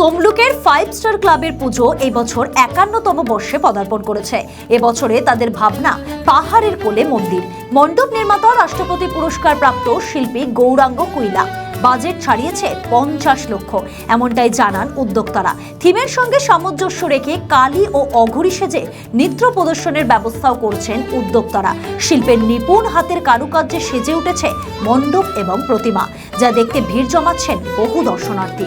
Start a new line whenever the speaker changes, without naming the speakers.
তমলুকের five star ক্লাবের পুজো এই বছর একান্নতম বর্ষে পদার্পণ করেছে। এবছরে তাদের ভাবনা, পাহাড়ের কোলে মন্দির। মণ্ডপ নির্মাতা, রাষ্ট্রপতি পুরস্কার প্রাপ্ত শিল্পী গৌরাঙ্গ কুইলা। বাজেট ছাড়িয়েছে পঞ্চাশ লক্ষ। এমনটাই জানান উদ্যোক্তারা। থিমের সঙ্গে সামঞ্জস্য রেখে কালী ও অঘরি সেজে নৃত্য প্রদর্শনের ব্যবস্থাও করছেন উদ্যোক্তারা। শিল্পের নিপুণ হাতের কারুকার্যে সেজে উঠেছে মণ্ডপ এবং প্রতিমা, যা দেখতে ভিড় জমাচ্ছেন বহু দর্শনার্থী।